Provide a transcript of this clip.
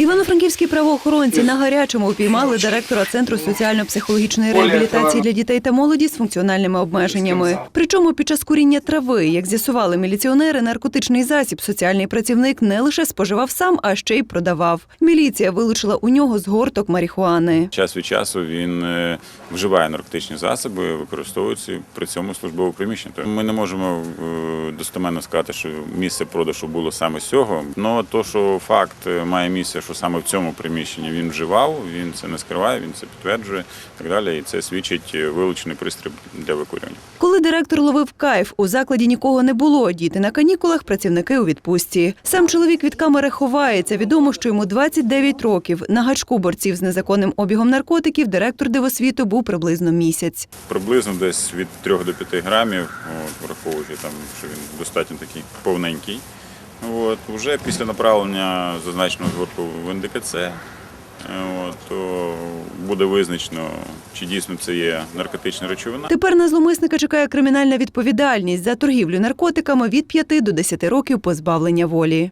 Івано-франківські правоохоронці на гарячому упіймали директора центру соціально-психологічної реабілітації для дітей та молоді з функціональними обмеженнями. Причому під час куріння трави, як з'ясували міліціонери, наркотичний засіб соціальний працівник не лише споживав сам, а ще й продавав. Міліція вилучила у нього згорток марихуани. Час від часу він е, вживає наркотичні засоби, використовується при цьому службове приміщення. Ми не можемо е, достеменно сказати, що місце продажу було саме з цього. Но то, що факт е, має місце, що саме в цьому приміщенні він вживав, він це не скриває, він це підтверджує і так далі. І це свідчить е, вилучений пристрій для викурювання. Коли директор ловив кайф, у закладі нікого не було. Діти на канікулах, працівники у відпустці. Сам чоловік від камери ховається. Відомо, що йому 29 років. На гачку борців з незаконним обігом наркотиків директор дивосвіту був приблизно місяць. Приблизно десь від 3 до 5 грамів, враховуючи там, що він достатньо такий повненький. От, вже після направлення зазначеного згортку в НДКЦ, е, от, то буде визначено, чи дійсно це є наркотична речовина. Тепер на зломисника чекає кримінальна відповідальність за торгівлю наркотиками від 5 до 10 років позбавлення волі.